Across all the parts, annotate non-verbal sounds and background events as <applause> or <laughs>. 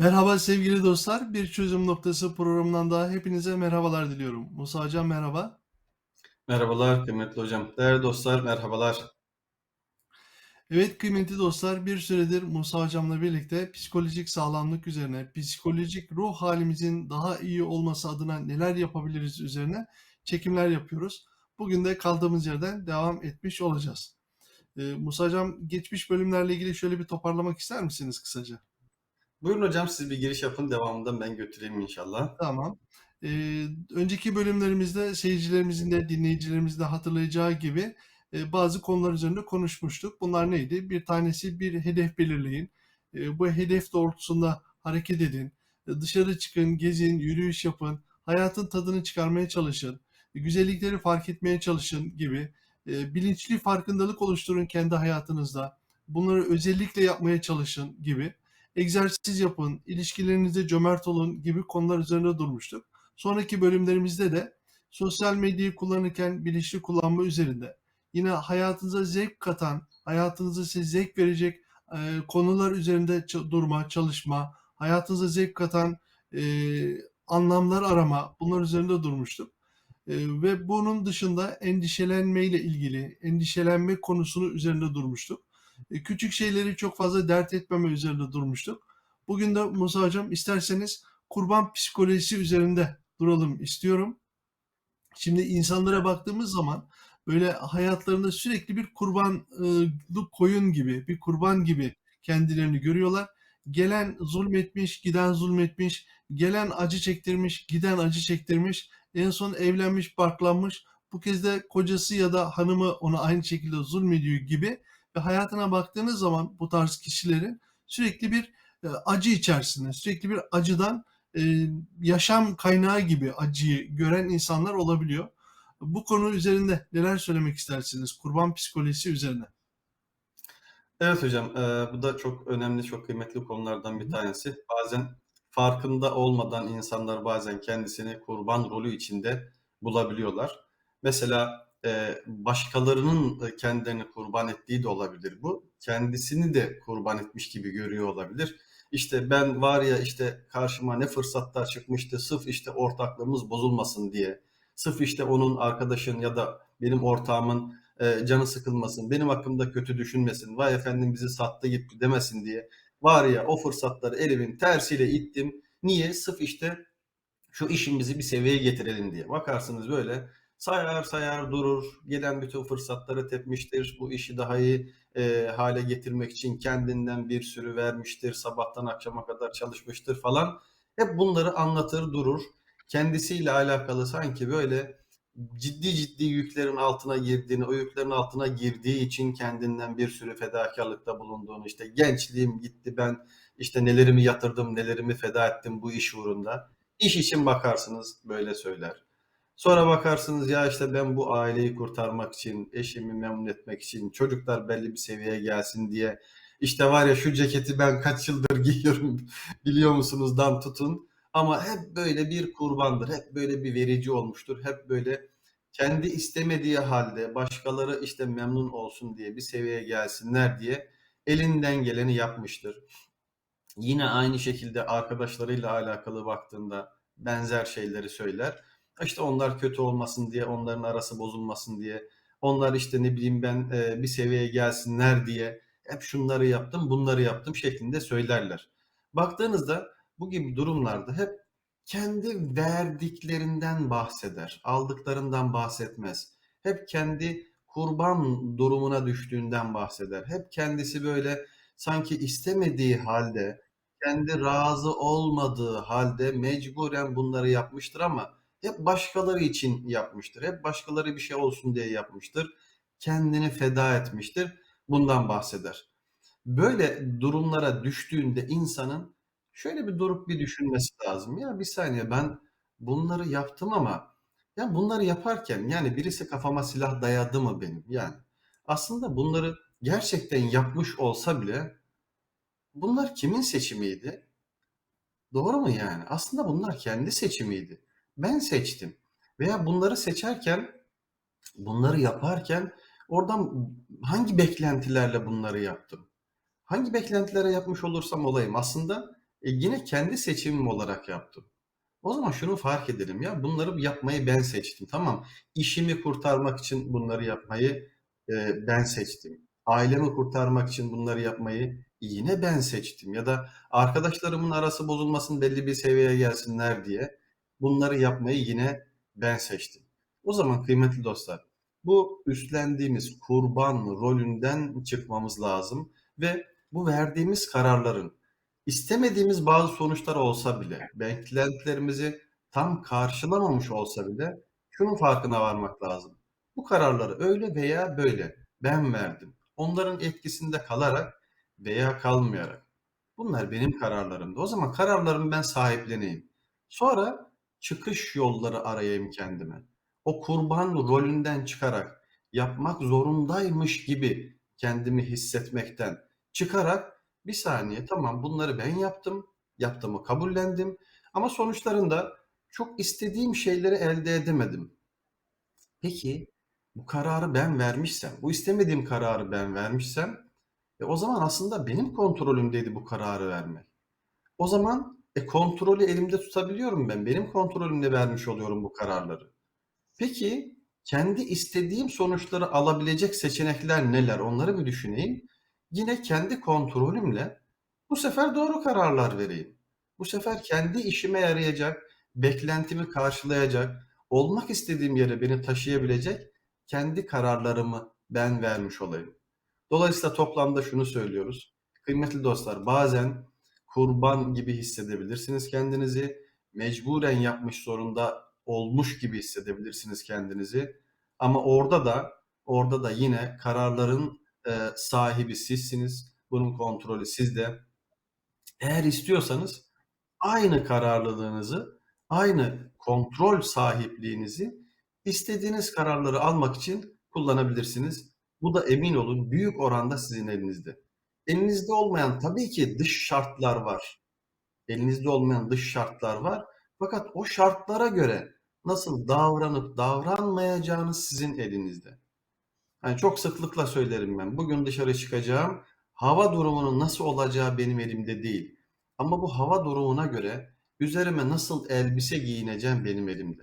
Merhaba sevgili dostlar. Bir Çözüm Noktası programından daha hepinize merhabalar diliyorum. Musa Hocam merhaba. Merhabalar kıymetli hocam. Değerli dostlar merhabalar. Evet kıymetli dostlar bir süredir Musa Hocam'la birlikte psikolojik sağlamlık üzerine, psikolojik ruh halimizin daha iyi olması adına neler yapabiliriz üzerine çekimler yapıyoruz. Bugün de kaldığımız yerden devam etmiş olacağız. Ee, Musa Hocam geçmiş bölümlerle ilgili şöyle bir toparlamak ister misiniz kısaca? Buyurun hocam siz bir giriş yapın devamında ben götüreyim inşallah. Tamam. Eee, önceki bölümlerimizde seyircilerimizin de dinleyicilerimizin de hatırlayacağı gibi eee, bazı konular üzerinde konuşmuştuk. Bunlar neydi? Bir tanesi bir hedef belirleyin. Eee, bu hedef doğrultusunda hareket edin. E, Dışarı çıkın, gezin, yürüyüş yapın. Hayatın tadını çıkarmaya çalışın. E, Güzellikleri fark etmeye çalışın gibi. E, Bilinçli farkındalık oluşturun kendi hayatınızda. Bunları özellikle yapmaya çalışın gibi egzersiz yapın, ilişkilerinizde cömert olun gibi konular üzerinde durmuştuk. Sonraki bölümlerimizde de sosyal medyayı kullanırken bilinçli kullanma üzerinde yine hayatınıza zevk katan, hayatınıza size zevk verecek e, konular üzerinde durma, çalışma, hayatınıza zevk katan e, anlamlar arama bunlar üzerinde durmuştuk. E, ve bunun dışında endişelenmeyle ilgili, endişelenme konusunu üzerinde durmuştuk. E, küçük şeyleri çok fazla dert etmeme üzerinde durmuştuk. Bugün de Musa Hocam isterseniz kurban psikolojisi üzerinde duralım istiyorum. Şimdi insanlara baktığımız zaman böyle hayatlarında sürekli bir kurbanlık koyun gibi, bir kurban gibi kendilerini görüyorlar. Gelen zulmetmiş, giden zulmetmiş, gelen acı çektirmiş, giden acı çektirmiş, en son evlenmiş, barklanmış. Bu kez de kocası ya da hanımı ona aynı şekilde zulmediyor gibi ve hayatına baktığınız zaman bu tarz kişilerin sürekli bir e, acı içerisinde, sürekli bir acıdan e, yaşam kaynağı gibi acıyı gören insanlar olabiliyor. Bu konu üzerinde neler söylemek istersiniz? Kurban psikolojisi üzerine. Evet hocam e, bu da çok önemli çok kıymetli konulardan bir tanesi. Bazen farkında olmadan insanlar bazen kendisini kurban rolü içinde bulabiliyorlar. Mesela e, başkalarının e, kendilerini kurban ettiği de olabilir bu. Kendisini de kurban etmiş gibi görüyor olabilir. İşte ben var ya işte karşıma ne fırsatlar çıkmıştı sırf işte ortaklığımız bozulmasın diye. Sırf işte onun arkadaşın ya da benim ortağımın e, canı sıkılmasın, benim hakkımda kötü düşünmesin, vay efendim bizi sattı gitti demesin diye. Var ya o fırsatları elimin tersiyle ittim. Niye? Sırf işte şu işimizi bir seviyeye getirelim diye. Bakarsınız böyle sayar sayar durur. Gelen bütün fırsatları tepmiştir. Bu işi daha iyi e, hale getirmek için kendinden bir sürü vermiştir. Sabahtan akşama kadar çalışmıştır falan. Hep bunları anlatır durur. Kendisiyle alakalı sanki böyle ciddi ciddi yüklerin altına girdiğini, o yüklerin altına girdiği için kendinden bir sürü fedakarlıkta bulunduğunu, işte gençliğim gitti ben işte nelerimi yatırdım, nelerimi feda ettim bu iş uğrunda. İş için bakarsınız böyle söyler. Sonra bakarsınız ya işte ben bu aileyi kurtarmak için, eşimi memnun etmek için, çocuklar belli bir seviyeye gelsin diye işte var ya şu ceketi ben kaç yıldır <laughs> giyiyorum biliyor musunuzdan tutun. Ama hep böyle bir kurbandır, hep böyle bir verici olmuştur, hep böyle kendi istemediği halde başkaları işte memnun olsun diye bir seviyeye gelsinler diye elinden geleni yapmıştır. Yine aynı şekilde arkadaşlarıyla alakalı baktığında benzer şeyleri söyler. İşte onlar kötü olmasın diye, onların arası bozulmasın diye, onlar işte ne bileyim ben e, bir seviyeye gelsinler diye hep şunları yaptım, bunları yaptım şeklinde söylerler. Baktığınızda bu gibi durumlarda hep kendi verdiklerinden bahseder, aldıklarından bahsetmez. Hep kendi kurban durumuna düştüğünden bahseder. Hep kendisi böyle sanki istemediği halde kendi razı olmadığı halde mecburen bunları yapmıştır ama hep başkaları için yapmıştır. Hep başkaları bir şey olsun diye yapmıştır. Kendini feda etmiştir. Bundan bahseder. Böyle durumlara düştüğünde insanın şöyle bir durup bir düşünmesi lazım. Ya bir saniye ben bunları yaptım ama ya bunları yaparken yani birisi kafama silah dayadı mı benim? Yani aslında bunları gerçekten yapmış olsa bile bunlar kimin seçimiydi? Doğru mu yani? Aslında bunlar kendi seçimiydi. Ben seçtim. Veya bunları seçerken, bunları yaparken oradan hangi beklentilerle bunları yaptım? Hangi beklentilere yapmış olursam olayım aslında E, yine kendi seçimim olarak yaptım. O zaman şunu fark edelim ya, bunları yapmayı ben seçtim, tamam. İşimi kurtarmak için bunları yapmayı, eee, ben seçtim. Ailemi kurtarmak için bunları yapmayı yine ben seçtim ya da arkadaşlarımın arası bozulmasın, belli bir seviyeye gelsinler diye bunları yapmayı yine ben seçtim. O zaman kıymetli dostlar, bu üstlendiğimiz kurban rolünden çıkmamız lazım ve bu verdiğimiz kararların istemediğimiz bazı sonuçlar olsa bile, beklentilerimizi tam karşılamamış olsa bile şunun farkına varmak lazım. Bu kararları öyle veya böyle ben verdim. Onların etkisinde kalarak veya kalmayarak. Bunlar benim kararlarımdı. O zaman kararlarımı ben sahipleneyim. Sonra çıkış yolları arayayım kendime. O kurban rolünden çıkarak yapmak zorundaymış gibi kendimi hissetmekten çıkarak bir saniye tamam bunları ben yaptım, yaptığımı kabullendim ama sonuçlarında çok istediğim şeyleri elde edemedim. Peki bu kararı ben vermişsem, bu istemediğim kararı ben vermişsem e, o zaman aslında benim kontrolümdeydi bu kararı vermek. O zaman e, kontrolü elimde tutabiliyorum ben. Benim kontrolümle vermiş oluyorum bu kararları. Peki kendi istediğim sonuçları alabilecek seçenekler neler? Onları bir düşüneyim. Yine kendi kontrolümle bu sefer doğru kararlar vereyim. Bu sefer kendi işime yarayacak, beklentimi karşılayacak, olmak istediğim yere beni taşıyabilecek kendi kararlarımı ben vermiş olayım. Dolayısıyla toplamda şunu söylüyoruz. Kıymetli dostlar, bazen kurban gibi hissedebilirsiniz kendinizi. Mecburen yapmış zorunda olmuş gibi hissedebilirsiniz kendinizi. Ama orada da orada da yine kararların e, sahibi sizsiniz. Bunun kontrolü sizde. Eğer istiyorsanız aynı kararlılığınızı, aynı kontrol sahipliğinizi istediğiniz kararları almak için kullanabilirsiniz. Bu da emin olun büyük oranda sizin elinizde. Elinizde olmayan tabii ki dış şartlar var. Elinizde olmayan dış şartlar var. Fakat o şartlara göre nasıl davranıp davranmayacağınız sizin elinizde. Hani çok sıklıkla söylerim ben. Bugün dışarı çıkacağım. Hava durumunun nasıl olacağı benim elimde değil. Ama bu hava durumuna göre üzerime nasıl elbise giyineceğim benim elimde.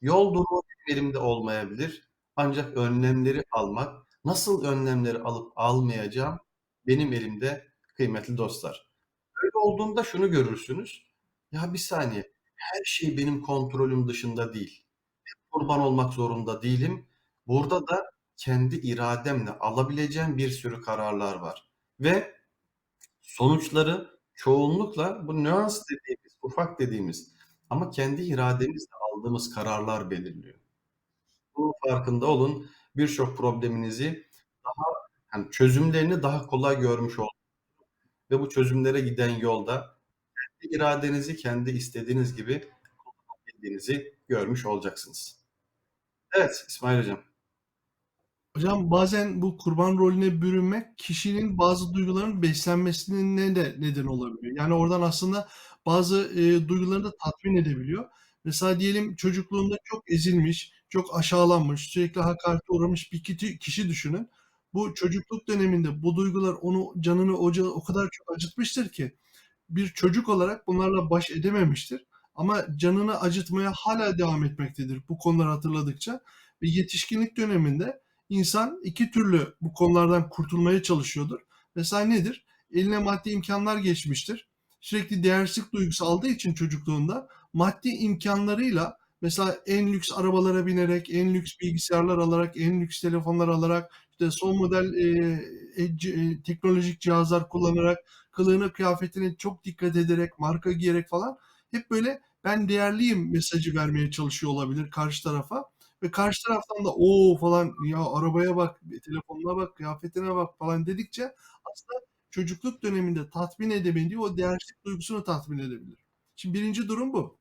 Yol durumu benim elimde olmayabilir. Ancak önlemleri almak, nasıl önlemleri alıp almayacağım benim elimde kıymetli dostlar. Böyle olduğunda şunu görürsünüz. Ya bir saniye, her şey benim kontrolüm dışında değil. Kurban olmak zorunda değilim. Burada da kendi irademle alabileceğim bir sürü kararlar var. Ve sonuçları çoğunlukla bu nüans dediğimiz, ufak dediğimiz ama kendi irademizle aldığımız kararlar belirliyor. Bunun farkında olun. Birçok probleminizi daha hani çözümlerini daha kolay görmüş oldunuz ve bu çözümlere giden yolda kendi iradenizi kendi istediğiniz gibi kullanabildiğinizi görmüş olacaksınız. Evet İsmail Hocam. Hocam bazen bu kurban rolüne bürünmek kişinin bazı duyguların beslenmesine de neden olabiliyor. Yani oradan aslında bazı e, duygularını da tatmin edebiliyor. Mesela diyelim çocukluğunda çok ezilmiş, çok aşağılanmış, sürekli hakarete uğramış bir kişi düşünün. Bu çocukluk döneminde bu duygular onu canını oca o kadar çok acıtmıştır ki bir çocuk olarak bunlarla baş edememiştir. Ama canını acıtmaya hala devam etmektedir bu konuları hatırladıkça. Ve yetişkinlik döneminde insan iki türlü bu konulardan kurtulmaya çalışıyordur. Mesela nedir? Eline maddi imkanlar geçmiştir. Sürekli değersizlik duygusu aldığı için çocukluğunda maddi imkanlarıyla mesela en lüks arabalara binerek, en lüks bilgisayarlar alarak, en lüks telefonlar alarak, işte son model e, e, e, teknolojik cihazlar kullanarak, kılığına kıyafetine çok dikkat ederek, marka giyerek falan hep böyle ben değerliyim mesajı vermeye çalışıyor olabilir karşı tarafa. Ve karşı taraftan da o falan ya arabaya bak, telefonuna bak, kıyafetine bak falan dedikçe aslında çocukluk döneminde tatmin edemediği o değersizlik duygusunu tatmin edebilir. Şimdi birinci durum bu.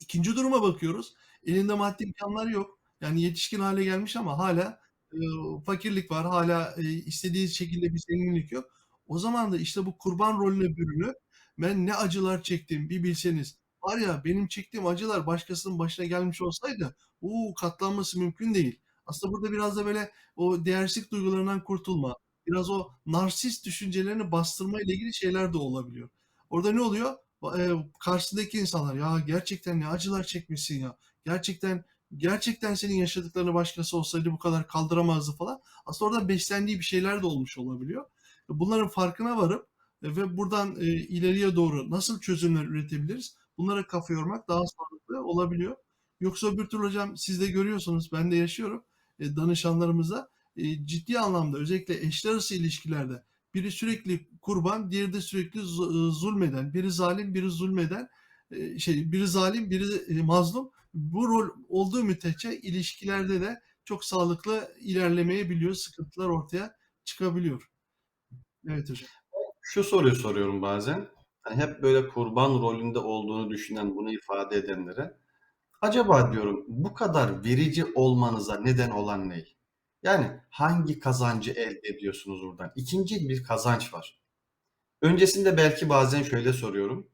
İkinci duruma bakıyoruz. Elinde maddi imkanlar yok. Yani yetişkin hale gelmiş ama hala e, fakirlik var. Hala e, istediği şekilde bir zenginlik yok. O zaman da işte bu kurban rolüne bürünüp ben ne acılar çektim bir bilseniz. Var ya benim çektiğim acılar başkasının başına gelmiş olsaydı o katlanması mümkün değil. Aslında burada biraz da böyle o değersizlik duygularından kurtulma, biraz o narsist düşüncelerini bastırma ile ilgili şeyler de olabiliyor. Orada ne oluyor? Eee, karşısındaki insanlar ya gerçekten ne acılar çekmişsin ya. Gerçekten gerçekten senin yaşadıklarını başkası olsaydı bu kadar kaldıramazdı falan. Aslında orada beslendiği bir şeyler de olmuş olabiliyor. Bunların farkına varıp e, ve buradan e, ileriye doğru nasıl çözümler üretebiliriz? Bunlara kafa yormak daha sağlıklı olabiliyor. Yoksa öbür türlü hocam siz de görüyorsunuz, ben de yaşıyorum e, danışanlarımızda e, ciddi anlamda özellikle eşler arası ilişkilerde biri sürekli kurban, diğeri de sürekli e, zulmeden, biri zalim, biri zulmeden, e, şey biri zalim, biri mazlum. Bu rol olduğu müddetçe ilişkilerde de çok sağlıklı ilerlemeyebiliyor, sıkıntılar ortaya çıkabiliyor. Evet hocam. Şu soruyu soruyorum bazen. Hani hep böyle kurban rolünde olduğunu düşünen, bunu ifade edenlere. Acaba diyorum bu kadar verici olmanıza neden olan ne? Yani hangi kazancı elde ediyorsunuz buradan? İkinci bir kazanç var. Öncesinde belki bazen şöyle soruyorum.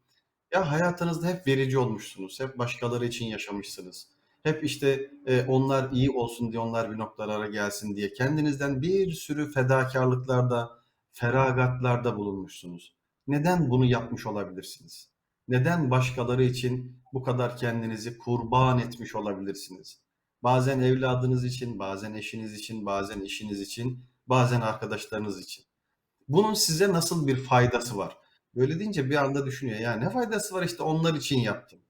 Ya hayatınızda hep verici olmuşsunuz. Hep başkaları için yaşamışsınız. Hep işte e, onlar iyi olsun diye onlar bir noktalara gelsin diye kendinizden bir sürü fedakarlıklarda, feragatlarda bulunmuşsunuz. Neden bunu yapmış olabilirsiniz? Neden başkaları için bu kadar kendinizi kurban etmiş olabilirsiniz? Bazen evladınız için, bazen eşiniz için, bazen işiniz için, bazen arkadaşlarınız için. Bunun size nasıl bir faydası var? Böyle deyince bir anda düşünüyor. Ya ne faydası var işte onlar için yaptım.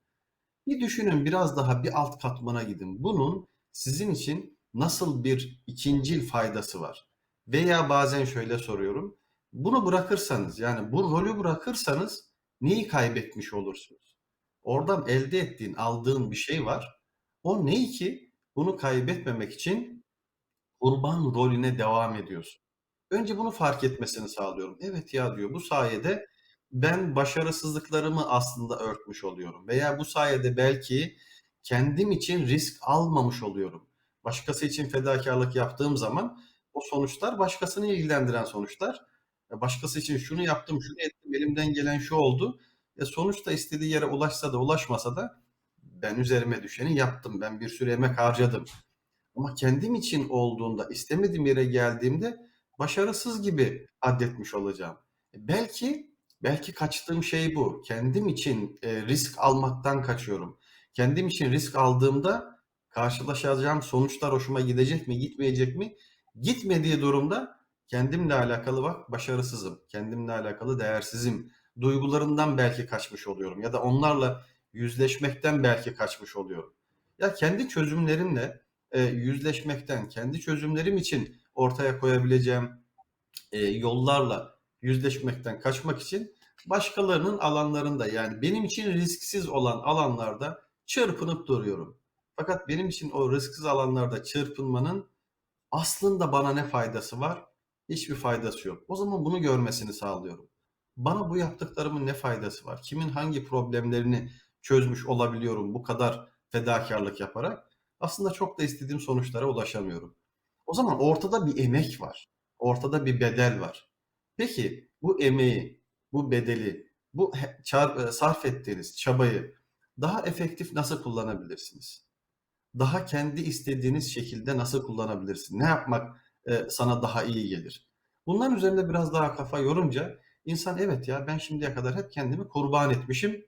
Bir düşünün biraz daha bir alt katmana gidin. Bunun sizin için nasıl bir ikincil faydası var? Veya bazen şöyle soruyorum. Bunu bırakırsanız yani bu rolü bırakırsanız neyi kaybetmiş olursunuz? Oradan elde ettiğin, aldığın bir şey var. O ne ki? Bunu kaybetmemek için kurban rolüne devam ediyorsun. Önce bunu fark etmesini sağlıyorum. Evet ya diyor bu sayede ben başarısızlıklarımı aslında örtmüş oluyorum. Veya bu sayede belki kendim için risk almamış oluyorum. Başkası için fedakarlık yaptığım zaman o sonuçlar başkasını ilgilendiren sonuçlar. E, Başkası için şunu yaptım, şunu ettim, elimden gelen şu oldu. E sonuçta istediği yere ulaşsa da ulaşmasa da ben üzerime düşeni yaptım. Ben bir sürü emek harcadım. Ama kendim için olduğunda, istemediğim yere geldiğimde başarısız gibi addetmiş olacağım. E, Belki belki kaçtığım şey bu. Kendim için e, risk almaktan kaçıyorum. Kendim için risk aldığımda karşılaşacağım sonuçlar hoşuma gidecek mi, gitmeyecek mi? Gitmediği durumda kendimle alakalı bak başarısızım, kendimle alakalı değersizim. Duygularımdan belki kaçmış oluyorum ya da onlarla yüzleşmekten belki kaçmış oluyorum. Ya kendi çözümlerimle e, yüzleşmekten, kendi çözümlerim için ortaya koyabileceğim e, yollarla yüzleşmekten kaçmak için başkalarının alanlarında yani benim için risksiz olan alanlarda çırpınıp duruyorum. Fakat benim için o risksiz alanlarda çırpınmanın aslında bana ne faydası var? Hiçbir faydası yok. O zaman bunu görmesini sağlıyorum. Bana bu yaptıklarımın ne faydası var? Kimin hangi problemlerini çözmüş olabiliyorum bu kadar fedakarlık yaparak? Aslında çok da istediğim sonuçlara ulaşamıyorum. O zaman ortada bir emek var. Ortada bir bedel var. Peki bu emeği, bu bedeli, bu çar- e, sarf ettiğiniz çabayı daha efektif nasıl kullanabilirsiniz? Daha kendi istediğiniz şekilde nasıl kullanabilirsin? Ne yapmak e, sana daha iyi gelir? Bunların üzerinde biraz daha kafa yorunca insan evet ya ben şimdiye kadar hep kendimi kurban etmişim.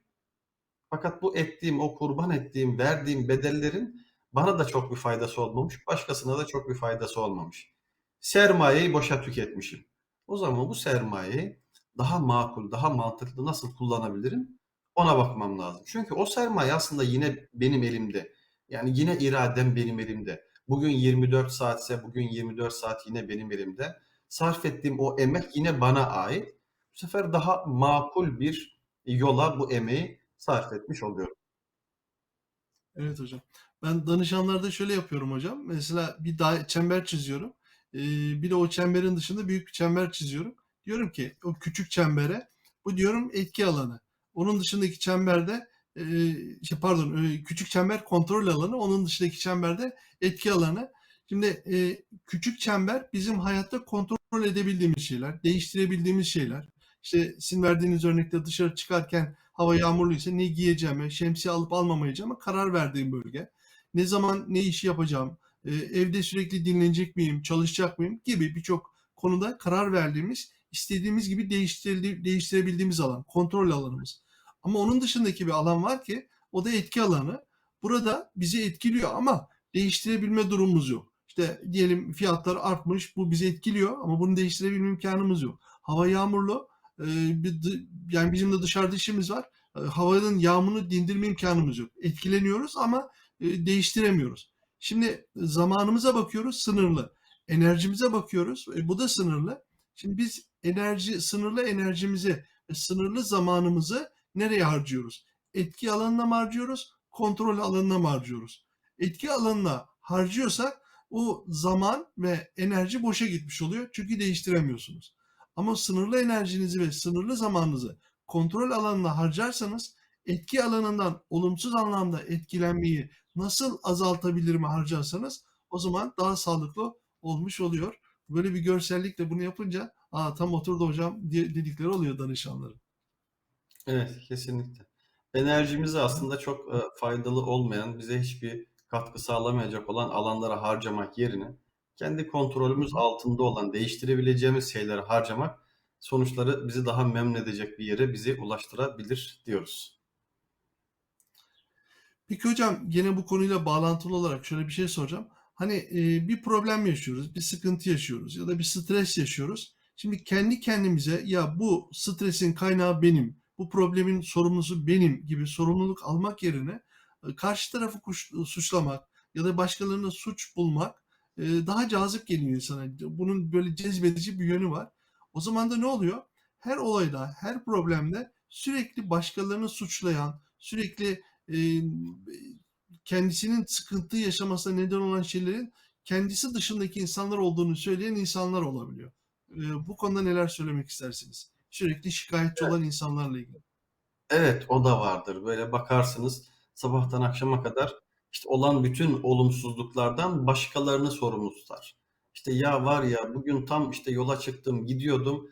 Fakat bu ettiğim, o kurban ettiğim, verdiğim bedellerin bana da çok bir faydası olmamış, başkasına da çok bir faydası olmamış. Sermayeyi boşa tüketmişim. O zaman bu sermayeyi daha makul, daha mantıklı nasıl kullanabilirim? Ona bakmam lazım. Çünkü o sermaye aslında yine benim elimde. Yani yine iradem benim elimde. Bugün 24 saatse bugün 24 saat yine benim elimde. Sarf ettiğim o emek yine bana ait. Bu sefer daha makul bir yola bu emeği sarf etmiş oluyorum. Evet hocam. Ben danışanlarda şöyle yapıyorum hocam. Mesela bir daire, çember çiziyorum. Bir de o çemberin dışında büyük bir çember çiziyorum. Diyorum ki o küçük çembere bu diyorum etki alanı. Onun dışındaki çemberde e, şey pardon küçük çember kontrol alanı. Onun dışındaki çemberde etki alanı. Şimdi küçük çember bizim hayatta kontrol edebildiğimiz şeyler, değiştirebildiğimiz şeyler. İşte sizin verdiğiniz örnekte dışarı çıkarken hava yağmurluysa ne giyeceğime, şemsiye alıp almamayacağıma karar verdiğim bölge. Ne zaman ne işi yapacağım, e, evde sürekli dinlenecek miyim, çalışacak mıyım gibi birçok konuda karar verdiğimiz istediğimiz gibi değiştirebildiğimiz alan, kontrol alanımız. Ama onun dışındaki bir alan var ki o da etki alanı. Burada bizi etkiliyor ama değiştirebilme durumumuz yok. İşte diyelim fiyatlar artmış, bu bizi etkiliyor ama bunu değiştirebilme imkanımız yok. Hava yağmurlu, e, yani bizim de dışarıda işimiz var. E, havanın yağmurunu dindirme imkanımız yok. Etkileniyoruz ama değiştiremiyoruz. Şimdi zamanımıza bakıyoruz sınırlı. Enerjimize bakıyoruz. E, bu da sınırlı. Şimdi biz enerji sınırlı enerjimizi ve sınırlı zamanımızı nereye harcıyoruz? Etki alanına mı harcıyoruz? Kontrol alanına mı harcıyoruz? Etki alanına harcıyorsak o zaman ve enerji boşa gitmiş oluyor. Çünkü değiştiremiyorsunuz. Ama sınırlı enerjinizi ve sınırlı zamanınızı kontrol alanına harcarsanız etki alanından olumsuz anlamda etkilenmeyi nasıl azaltabilirimi harcarsanız o zaman daha sağlıklı olmuş oluyor. Böyle bir görsellikle bunu yapınca aa tam oturdu hocam diye dedikleri oluyor danışanların. Evet, kesinlikle. Enerjimizi aslında çok e, faydalı olmayan, bize hiçbir katkı sağlamayacak olan alanlara harcamak yerine kendi kontrolümüz altında olan, değiştirebileceğimiz şeylere harcamak sonuçları bizi daha memnun edecek bir yere bizi ulaştırabilir diyoruz. Peki hocam gene bu konuyla bağlantılı olarak şöyle bir şey soracağım. Hani e, bir problem yaşıyoruz, bir sıkıntı yaşıyoruz ya da bir stres yaşıyoruz. Şimdi kendi kendimize ya bu stresin kaynağı benim, bu problemin sorumlusu benim gibi sorumluluk almak yerine e, karşı tarafı kuş- suçlamak ya da başkalarına suç bulmak e, daha cazip geliyor insana. Bunun böyle cezbedici bir yönü var. O zaman da ne oluyor? Her olayda, her problemde sürekli başkalarını suçlayan, sürekli e, kendisinin sıkıntı yaşamasına neden olan şeylerin kendisi dışındaki insanlar olduğunu söyleyen insanlar olabiliyor. E, bu konuda neler söylemek istersiniz? Sürekli şikayetçi olan insanlarla ilgili. Evet, o da vardır. Böyle bakarsınız sabahtan akşama kadar işte olan bütün olumsuzluklardan başkalarını sorumlu tutar. İşte ya var ya bugün tam işte yola çıktım, gidiyordum.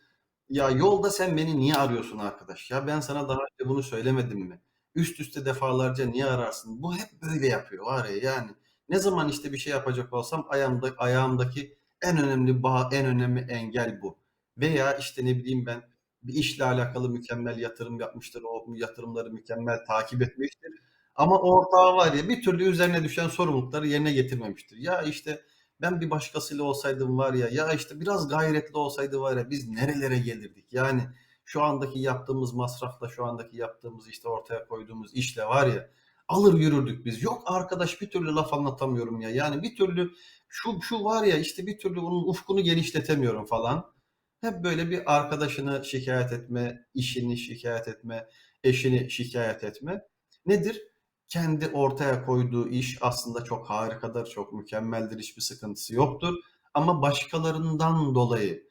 Ya yolda sen beni niye arıyorsun arkadaş? Ya ben sana daha önce bunu söylemedim mi? Üst üste defalarca niye ararsın? Bu hep böyle yapıyor var ya yani. Ne zaman işte bir şey yapacak olsam ayağımda, ayağımdaki en önemli bağ, en önemli engel bu. Veya işte ne bileyim ben bir işle alakalı mükemmel yatırım yapmıştır. O yatırımları mükemmel takip etmiştir. Ama ortağı var ya bir türlü üzerine düşen sorumlulukları yerine getirmemiştir. Ya işte ben bir başkasıyla olsaydım var ya ya işte biraz gayretli olsaydı var ya biz nerelere gelirdik? Yani şu andaki yaptığımız masrafla şu andaki yaptığımız işte ortaya koyduğumuz işle var ya alır yürürdük biz. Yok arkadaş bir türlü laf anlatamıyorum ya. Yani bir türlü şu şu var ya işte bir türlü onun ufkunu genişletemiyorum falan. Hep böyle bir arkadaşını şikayet etme, işini şikayet etme, eşini şikayet etme. Nedir? Kendi ortaya koyduğu iş aslında çok harikadır, çok mükemmeldir, hiçbir sıkıntısı yoktur. Ama başkalarından dolayı,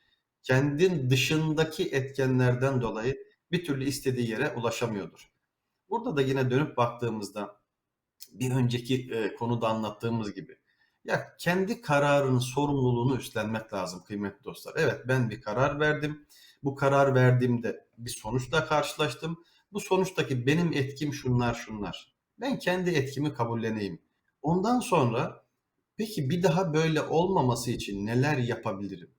kendin dışındaki etkenlerden dolayı bir türlü istediği yere ulaşamıyordur. Burada da yine dönüp baktığımızda bir önceki e, konuda anlattığımız gibi ya kendi kararının sorumluluğunu üstlenmek lazım kıymetli dostlar. Evet ben bir karar verdim. Bu karar verdiğimde bir sonuçla karşılaştım. Bu sonuçtaki benim etkim şunlar şunlar. Ben kendi etkimi kabulleneyim. Ondan sonra peki bir daha böyle olmaması için neler yapabilirim?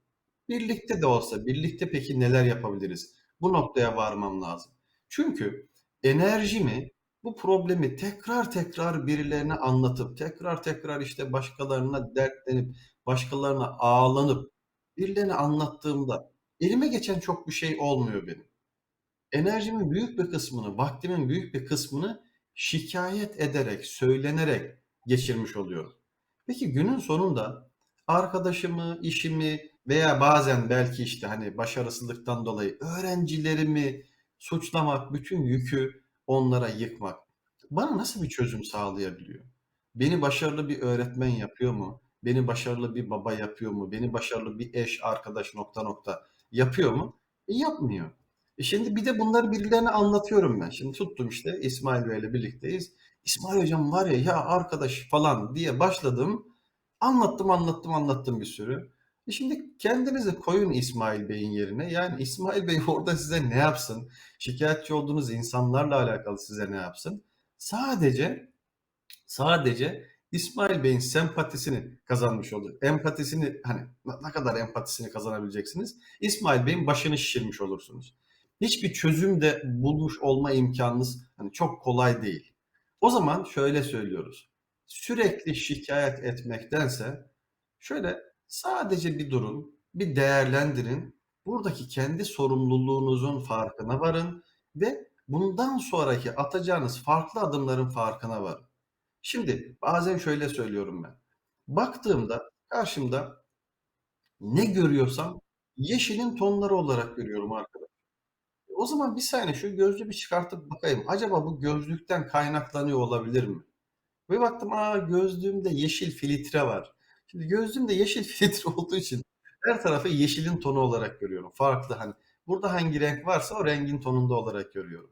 Birlikte de olsa birlikte peki neler yapabiliriz? Bu noktaya varmam lazım. Çünkü enerjimi bu problemi tekrar tekrar birilerine anlatıp tekrar tekrar işte başkalarına dertlenip başkalarına ağlanıp birilerine anlattığımda elime geçen çok bir şey olmuyor benim. Enerjimin büyük bir kısmını, vaktimin büyük bir kısmını şikayet ederek, söylenerek geçirmiş oluyorum. Peki günün sonunda arkadaşımı, işimi veya bazen belki işte hani başarısızlıktan dolayı öğrencilerimi suçlamak, bütün yükü onlara yıkmak bana nasıl bir çözüm sağlayabiliyor? Beni başarılı bir öğretmen yapıyor mu? Beni başarılı bir baba yapıyor mu? Beni başarılı bir eş, arkadaş nokta nokta yapıyor mu? E, yapmıyor. E şimdi bir de bunları birilerine anlatıyorum ben. Şimdi tuttum işte İsmail Bey'le birlikteyiz. İsmail hocam var ya ya arkadaş falan diye başladım. Anlattım anlattım anlattım bir sürü. E şimdi kendinizi koyun İsmail Bey'in yerine. Yani İsmail Bey <laughs> orada size ne yapsın? Şikayetçi olduğunuz insanlarla alakalı size ne yapsın? Sadece sadece İsmail Bey'in sempatisini kazanmış oluyor. Empatisini hani ne kadar empatisini kazanabileceksiniz? İsmail Bey'in başını şişirmiş olursunuz. Hiçbir çözüm de bulmuş olma imkanınız hani çok kolay değil. O zaman şöyle söylüyoruz. Sürekli şikayet etmektense şöyle sadece bir durun, bir değerlendirin. Buradaki kendi sorumluluğunuzun farkına varın ve bundan sonraki atacağınız farklı adımların farkına varın. Şimdi bazen şöyle söylüyorum ben. Baktığımda karşımda ne görüyorsam yeşilin tonları olarak görüyorum arkadaş. O zaman bir saniye şu gözlüğü bir çıkartıp bakayım. Acaba bu gözlükten kaynaklanıyor olabilir mi? Ve baktım aa gözlüğümde yeşil filtre var. Şimdi gözlüğümde yeşil <laughs> filtre olduğu için her tarafı yeşilin tonu olarak görüyorum. Farklı hani burada hangi renk varsa o rengin tonunda olarak görüyorum.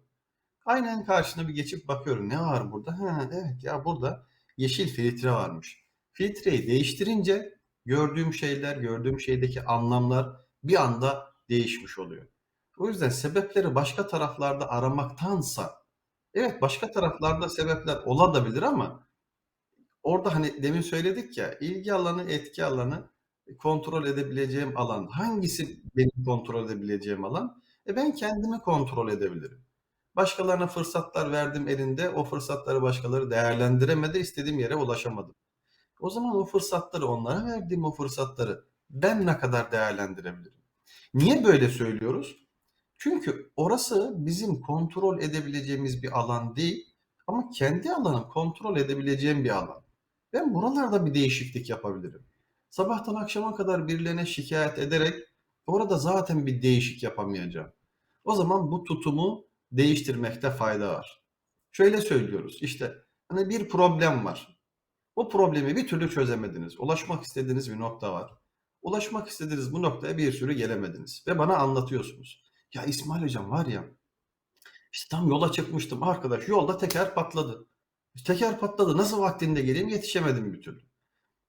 Aynen karşına bir geçip bakıyorum. Ne var burada? Ha, evet ya burada yeşil filtre varmış. Filtreyi değiştirince gördüğüm şeyler, gördüğüm şeydeki anlamlar bir anda değişmiş oluyor. O yüzden sebepleri başka taraflarda aramaktansa evet başka taraflarda sebepler olabilir ama orada hani demin söyledik ya ilgi alanı, etki alanı, kontrol edebileceğim alan. Hangisi benim kontrol edebileceğim alan? E ben kendimi kontrol edebilirim. Başkalarına fırsatlar verdim elinde. O fırsatları başkaları değerlendiremedi. istediğim yere ulaşamadım. O zaman o fırsatları onlara verdiğim o fırsatları ben ne kadar değerlendirebilirim? Niye böyle söylüyoruz? Çünkü orası bizim kontrol edebileceğimiz bir alan değil ama kendi alanım kontrol edebileceğim bir alan. Ben buralarda bir değişiklik yapabilirim. Sabahtan akşama kadar birilerine şikayet ederek orada zaten bir değişik yapamayacağım. O zaman bu tutumu değiştirmekte fayda var. Şöyle söylüyoruz işte hani bir problem var. O problemi bir türlü çözemediniz. Ulaşmak istediğiniz bir nokta var. Ulaşmak istediğiniz bu noktaya bir sürü gelemediniz. Ve bana anlatıyorsunuz. Ya İsmail hocam var ya işte tam yola çıkmıştım arkadaş yolda teker patladı. Teker patladı nasıl vaktinde geleyim yetişemedim bir türlü.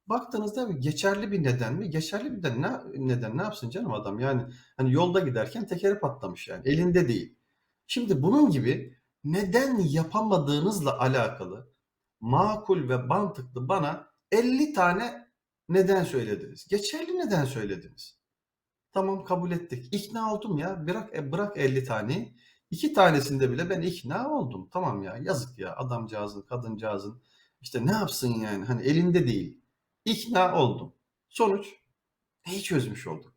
Baktığınızda geçerli bir neden mi? Geçerli bir neden ne, neden ne yapsın canım adam yani hani yolda giderken tekeri patlamış yani elinde değil. Şimdi bunun gibi neden yapamadığınızla alakalı makul ve mantıklı bana 50 tane neden söylediniz. Geçerli neden söylediniz. Tamam kabul ettik. İkna oldum ya. Bırak e, bırak 50 taneyi. İki tanesinde bile ben ikna oldum. Tamam ya yazık ya adamcağızın, kadıncağızın. İşte ne yapsın yani hani elinde değil. İkna oldum. Sonuç neyi çözmüş olduk?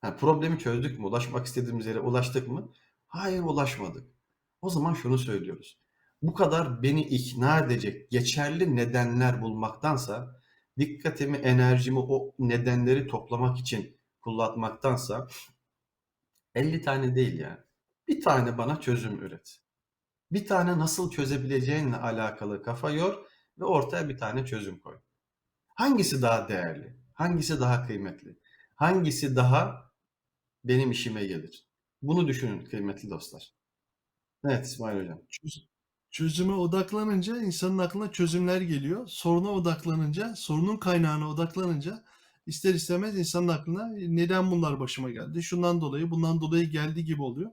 Ha, problemi çözdük mü? Ulaşmak istediğimiz yere ulaştık mı? Hayır ulaşmadık. O zaman şunu söylüyoruz. Bu kadar beni ikna edecek geçerli nedenler bulmaktansa dikkatimi, enerjimi o nedenleri toplamak için kullanmaktansa 50 tane değil yani. Bir tane bana çözüm üret. Bir tane nasıl çözebileceğinle alakalı kafa yor ve ortaya bir tane çözüm koy. Hangisi daha değerli? Hangisi daha kıymetli? Hangisi daha benim işime gelir? Bunu düşünün kıymetli dostlar. Evet İsmail Hocam. Çöz- Çözüme odaklanınca insanın aklına çözümler geliyor. Soruna odaklanınca, sorunun kaynağına odaklanınca ister istemez insanın aklına neden bunlar başıma geldi? Şundan dolayı, bundan dolayı geldi gibi oluyor.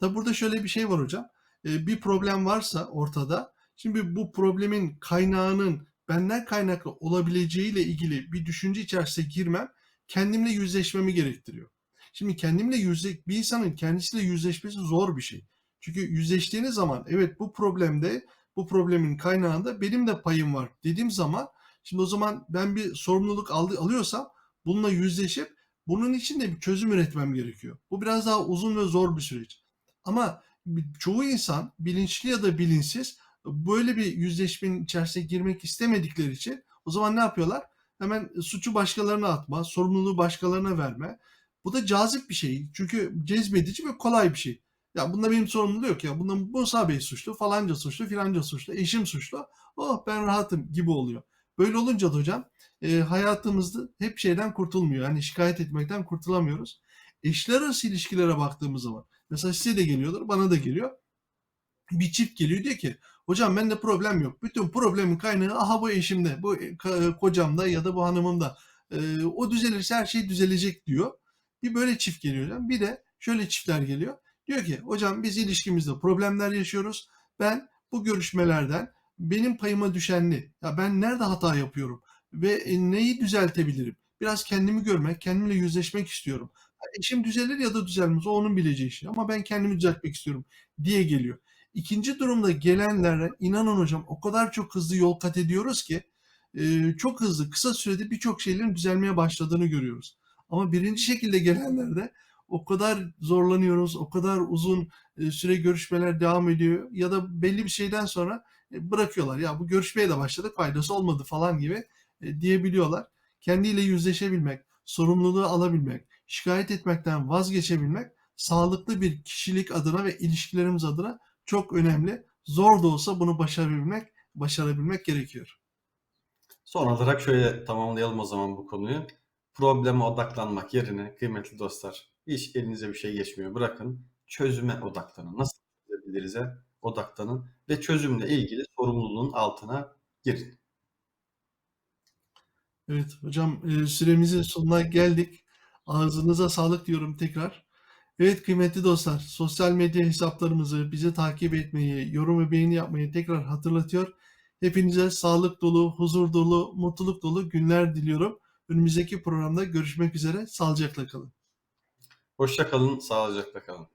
Tabi burada şöyle bir şey var hocam. Ee, bir problem varsa ortada, şimdi bu problemin kaynağının benden kaynaklı olabileceğiyle ilgili bir düşünce içerisine girmem, kendimle yüzleşmemi gerektiriyor. Şimdi kendimle yüzle bir insanın kendisiyle yüzleşmesi zor bir şey. Çünkü yüzleştiğiniz zaman evet bu problemde bu problemin kaynağında benim de payım var dediğim zaman şimdi o zaman ben bir sorumluluk aldı, alıyorsam bununla yüzleşip bunun için de bir çözüm üretmem gerekiyor. Bu biraz daha uzun ve zor bir süreç. Ama çoğu insan bilinçli ya da bilinçsiz böyle bir yüzleşmenin içerisine girmek istemedikleri için o zaman ne yapıyorlar? Hemen suçu başkalarına atma, sorumluluğu başkalarına verme. Bu da cazip bir şey. Çünkü cezbedici ve kolay bir şey. Ya bunda benim sorumluluğum yok ya. Bunda Musa Bey suçlu, falanca suçlu, filanca suçlu, eşim suçlu. Oh ben rahatım gibi oluyor. Böyle olunca da hocam e, hayatımızda hep şeyden kurtulmuyor. Yani şikayet etmekten kurtulamıyoruz. Eşler arası ilişkilere baktığımız zaman mesela size de geliyordur, bana da geliyor. Bir çift geliyor diyor ki hocam bende problem yok. Bütün problemin kaynağı aha bu eşimde, bu e, kocamda ya da bu hanımımda. E, o düzelirse her şey düzelecek diyor. Bir böyle çift geliyor hocam. Bir de şöyle çiftler geliyor. Diyor ki hocam biz ilişkimizde problemler yaşıyoruz. Ben bu görüşmelerden benim payıma düşen ne? Ya ben nerede hata yapıyorum ve e, neyi düzeltebilirim? Biraz kendimi görmek, kendimle yüzleşmek istiyorum. Eşim düzelir ya da düzelmez o onun bileceği şey ama ben kendimi düzeltmek istiyorum diye geliyor. İkinci durumda gelenlere inanın hocam o kadar çok hızlı yol kat ediyoruz ki e, çok hızlı kısa sürede birçok şeylerin düzelmeye başladığını görüyoruz. Ama birinci şekilde gelenlerde o kadar zorlanıyoruz, o kadar uzun e, süre görüşmeler devam ediyor ya da belli bir şeyden sonra e, bırakıyorlar. Ya bu görüşmeye de başladık faydası olmadı falan gibi diyebiliyorlar. Kendiyle yüzleşebilmek, sorumluluğu alabilmek, şikayet etmekten vazgeçebilmek sağlıklı bir kişilik adına ve ilişkilerimiz adına çok önemli. Zor da olsa bunu başarabilmek, başarabilmek gerekiyor. Son olarak şöyle tamamlayalım o zaman bu konuyu. Probleme odaklanmak yerine kıymetli dostlar hiç elinize bir şey geçmiyor. Bırakın çözüme odaklanın. Nasıl çözebilirize odaklanın ve çözümle ilgili sorumluluğun altına girin. Evet hocam e, süremizin sonuna geldik. Ağzınıza sağlık diyorum tekrar. Evet kıymetli dostlar, sosyal medya hesaplarımızı bizi takip etmeyi, yorum ve beğeni yapmayı tekrar hatırlatıyor. Hepinize sağlık dolu, huzur dolu, mutluluk dolu günler diliyorum. Önümüzdeki programda görüşmek üzere. Sağlıcakla kalın. Hoşça kalın, sağlıcakla kalın.